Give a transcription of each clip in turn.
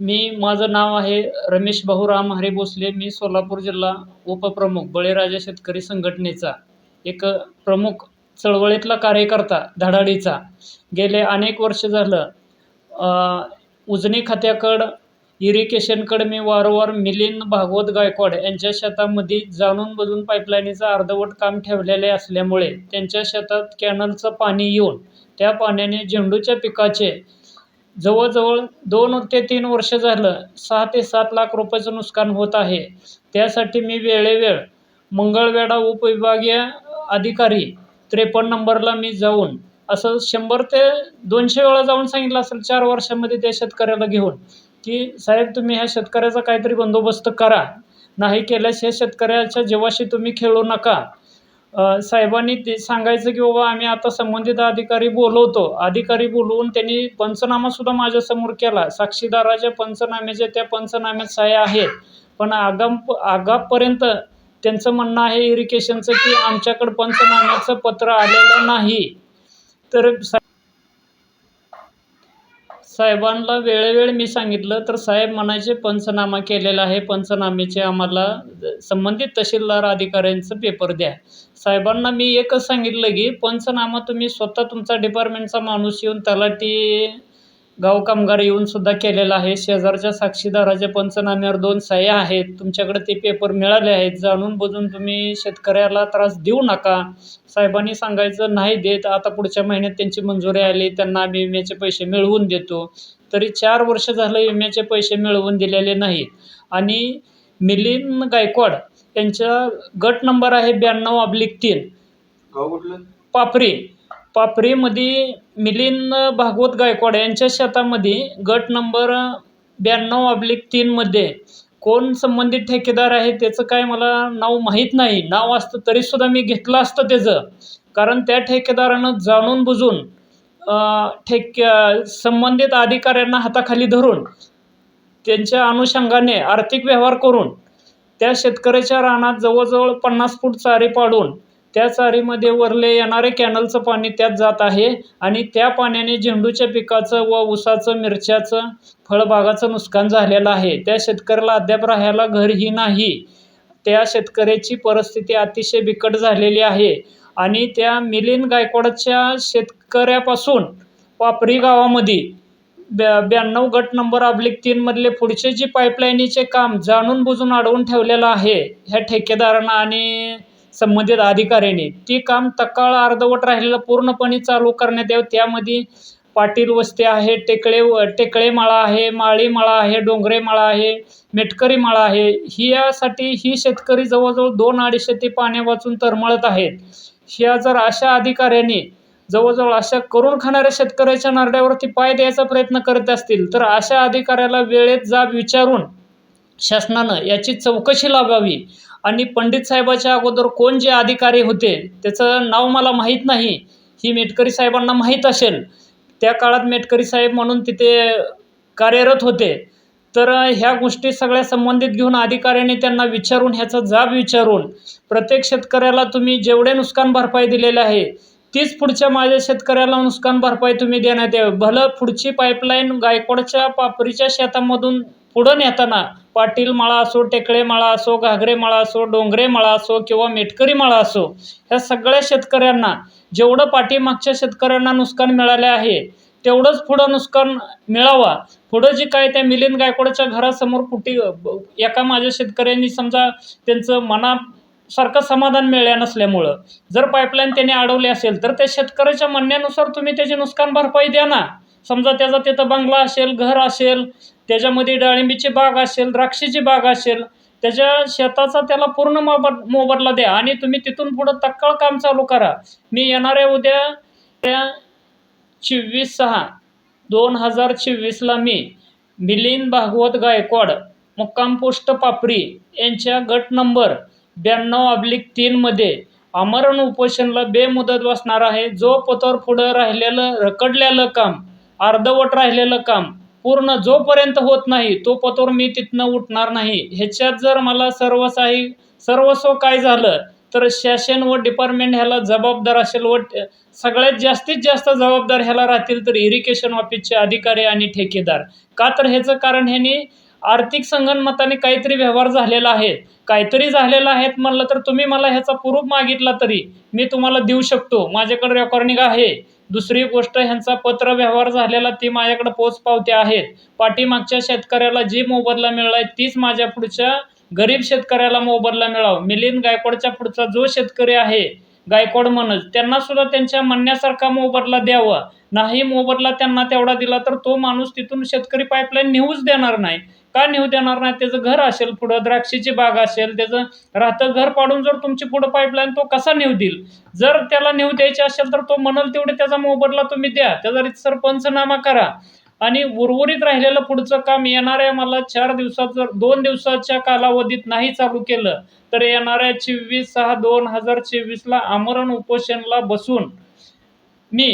मी माझं नाव आहे रमेश भाऊराम हरे भोसले मी सोलापूर जिल्हा उपप्रमुख बळीराजा शेतकरी संघटनेचा एक प्रमुख चळवळीतला कार्यकर्ता धडाडीचा. गेले अनेक वर्ष झालं उजनी खात्याकडं इरिगेशनकडं मी वारंवार मिलिंद भागवत गायकवाड यांच्या शेतामध्ये जाणून बुजून पाईपलाईनीचं अर्धवट काम ठेवलेले असल्यामुळे त्यांच्या शेतात कॅनलचं पाणी येऊन त्या पाण्याने झेंडूच्या पिकाचे जवळजवळ दोन ते तीन वर्ष झालं सहा ते सात लाख रुपयाचं नुकसान होत आहे. त्यासाठी मी वेळेवेळ मंगळवेढा उपविभागीय अधिकारी त्रेपन्न नंबरला मी जाऊन असं शंभर ते दोनशे वेळा जाऊन सांगितलं असेल चार वर्षामध्ये त्या शेतकऱ्याला घेऊन की साहेब तुम्ही ह्या शेतकऱ्याचा काहीतरी बंदोबस्त करा. नाही केल्यास ह्या शेतकऱ्याच्या जीवाशी तुम्ही खेळू नका. साहेबांनी ते सांगायचं की बाबा आम्ही आता संबंधित अधिकारी बोलवतो. अधिकारी बोलवून त्यांनी पंचनामासुद्धा माझ्यासमोर केला. साक्षीदाराच्या पंचनाम्याच्या त्या पंचनाम्यात सह्या आहेत. पण आगाम आगापर्यंत त्यांचं म्हणणं आहे इरिकेशनचं की आमच्याकडं पंचनाम्याचं पत्र आलेलं नाही. तर सा साहेबांना वेळोवेळ मी सांगितलं तर साहेब म्हणायचे पंचनामा केलेला आहे पंचनाम्याचे आम्हाला संबंधित तहसीलदार अधिकाऱ्यांचं पेपर द्या. साहेबांना मी एकच सांगितलं की पंचनामा तुम्ही स्वतः तुमचा डिपार्टमेंटचा माणूस येऊन त्याला ती कामगार येऊन सुद्धा केलेला आहे. शेजारच्या साक्षीदाराच्या पंचनाम्यावर दोन सह्या आहेत. तुमच्याकडे ते पेपर मिळाले आहेत. जाणून बुजून तुम्ही शेतकऱ्याला त्रास देऊ नका. साहेबांनी सांगायचं नाही देत. आता पुढच्या महिन्यात त्यांची मंजुरी आली त्यांना आम्ही विम्याचे पैसे मिळवून देतो. तरी चार वर्ष झालं विम्याचे पैसे मिळवून दिलेले नाहीत. आणि मिलिंद गायकवाड यांचा गट नंबर आहे ब्याण्णव अब्लिक तीन. पापरी. पापरीमध्ये मिलिंद भागवत गायकवाड यांच्या शेतामध्ये गट नंबर ब्याण्णव अब्लिक तीनमध्ये कोण संबंधित ठेकेदार आहे त्याचं काय मला नाव माहीत नाही. नाव असतं तरीसुद्धा मी घेतलं असतं त्याचं. कारण त्या ठेकेदारानं जाणून बुजून अं, ठेक संबंधित अधिकाऱ्यांना हाताखाली धरून त्यांच्या अनुषंगाने आर्थिक व्यवहार करून त्या शेतकऱ्याच्या रानात जवळजवळ पन्नास फूट चारे पाडून त्या चारीमध्ये वरले येणारे कॅनलचं पाणी त्यात जात आहे आणि त्या पाण्याने झेंडूच्या पिकाचं व ऊसाचं मिरच्याचं फळबागाचं नुकसान झालेलं आहे. त्या शेतकऱ्याला अद्याप राहायला घरही नाही. त्या शेतकऱ्याची परिस्थिती अतिशय बिकट झालेली आहे आणि त्या मिलिंद गायकवाडच्या शेतकऱ्यापासून पापरी गावामध्ये ब्या ब्याण्णव गट नंबर अब्लिक तीनमधले पुढचे जे पाईपलाईनीचे काम जाणून बुजून अडवून ठेवलेलं आहे ह्या ठेकेदारांना आणि संबंधित अधिकाऱ्यांनी. ती काम तकाळ अर्धवट राहिलेलं पूर्णपणे चालू करण्यात यावं. त्यामध्ये पाटील वस्ती आहे टेकळे टेकळे माळा आहे माळीमाळा आहे डोंगरे माळा आहे मेटकरी माळा आहे. ही यासाठी ही शेतकरी जवळजवळ दोन अडीचशे ते पाण्या वाचून तरमळत आहेत. ह्या जर अशा अधिकाऱ्यांनी जवळजवळ अशा करून खाणाऱ्या शेतकऱ्याच्या नारड्यावरती पाय द्यायचा प्रयत्न करत असतील तर अशा अधिकाऱ्याला वेळेत जाब विचारून शासनानं याची चौकशी लावावी. आणि पंडित साहेबाच्या अगोदर कोण जे अधिकारी होते त्याचं नाव मला माहीत नाही. ही मेटकरी साहेबांना माहीत असेल. त्या काळात मेटकरी साहेब म्हणून तिथे कार्यरत होते. तर ह्या गोष्टी सगळ्या संबंधित घेऊन अधिकाऱ्यांनी त्यांना विचारून ह्याचा जाब विचारून प्रत्येक शेतकऱ्याला तुम्ही जेवढे नुकसान भरपाई दिलेले आहे तीच पुढच्या माझ्या शेतकऱ्याला नुकसान भरपाई तुम्ही देण्यात यावी. भलं पुढची पाईपलाईन गायकवाडच्या पापरीच्या शेतामधून पुढं नेताना पाटील माळा असो टेकळे माळा असो घागरे माळा असो डोंगरे माळा असो किंवा मेटकरी माळा असो ह्या सगळ्या शेतकऱ्यांना जेवढं पाठीमागच्या शेतकऱ्यांना नुकसान मिळाले आहे तेवढंच पुढं नुकसान मिळावा. पुढं जे काय त्या मिलिंद गायकवाडच्या घरासमोर कुठे एका माझ्या शेतकऱ्यांनी समजा त्यांचं मनासारखं समाधान मिळल्या नसल्यामुळं जर पाईपलाईन त्याने अडवली असेल तर त्या शेतकऱ्याच्या म्हणण्यानुसार तुम्ही त्याची नुकसान भरपाई द्या ना. समजा त्याचा तिथं बंगला असेल घर असेल त्याच्यामध्ये डाळिंबीची बाग असेल द्राक्षेची बाग असेल त्याच्या शेताचा त्याला पूर्ण मोबद मोबदला द्या आणि तुम्ही तिथून पुढं तत्काळ काम चालू करा. मी येणाऱ्या उद्या त्या चोवीस सहा दोन हजार चोवीसला मी मिलिंद भागवत गायकवाड मुक्काम पोस्ट पापरी यांच्या गट नंबर ब्याण्णव अब्लिक तीनमध्ये आमरण उपोषणला बेमुदत बसणार आहे. जो पतोर पुढं राहिलेलं रखडलेलं काम अर्धवट राहिलेलं काम पूर्ण जोपर्यंत होत नाही तो पतोर मी तिथनं उठणार नाही. ह्याच्यात जर मला सर्व सर्वस्व काय झालं तर शासन व डिपार्टमेंट ह्याला जबाबदार असेल व सगळ्यात जास्तीत जास्त जबाबदार ह्याला राहतील तर इरिगेशन ऑफिसचे अधिकारी आणि ठेकेदार. का तर ह्याचं कारण ह्यानी आर्थिक संगणमताने काहीतरी व्यवहार झालेला आहे. काहीतरी झालेला आहेत म्हणलं तर तुम्ही मला ह्याचा प्रूफ मागितला तरी मी तुम्हाला देऊ शकतो. माझ्याकडे रेकॉर्डिंग आहे. दुसरी गोष्ट ह्यांचा पत्र व्यवहार झालेला ती माझ्याकडे पोच पावत्या आहेत. पाठीमागच्या शेतकऱ्याला जी मोबदला मिळाला तीच माझ्या पुढच्या गरीब शेतकऱ्याला मोबदला मिळावं. मिलिंद गायकवाडच्या पुढचा जो शेतकरी आहे गायकवाड म्हणत त्यांना सुद्धा त्यांच्या म्हणण्यासारखा मोबदला द्यावा. नाही मोबदला त्यांना तेवढा दिला तर तो माणूस तिथून शेतकरी पाईपलाईन नेऊच देणार नाही. का नेऊ देणार नाही? त्याचं घर असेल पुढं द्राक्षाची बाग असेल त्याचं राहतं घर पाडून जर तुमची पुढं पाईपलाईन तो कसा नेऊ देईल? जर त्याला नेऊ द्यायचे असेल तर तो म्हणाल तेवढे त्याचा मोबदला तुम्ही द्या. त्याचा रितसर पंचनामा करा. आणि उर्वरित राहिलेलं पुढचं काम येणाऱ्या मला चार दिवसात जर दोन दिवसाच्या कालावधीत नाही चालू केलं तर येणाऱ्या चोवीस सहा दोन हजार चोवीसला आमरण उपोषणला बसून मी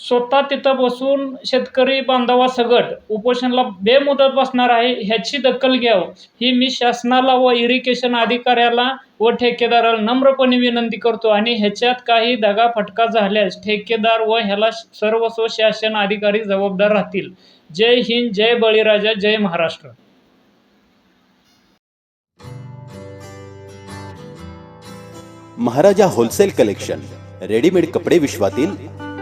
स्वतः तिथं बसून शेतकरी बांधवासगट उपोषणाला बेमुदत बसणार आहे ह्याची दखल घ्यावं. ही मी शासनाला व इरिगेशन अधिकाऱ्याला व ठेकेदाराला नम्रपणे विनंती करतो आणि ह्याच्यात काही दगा फटका झाल्यास ठेकेदार व ह्याला सर्वस्व शासन अधिकारी जबाबदार राहतील. जय हिंद जय बळीराजा जय Maharashtra. Maharaja wholesale collection readymade कपडे विश्वातील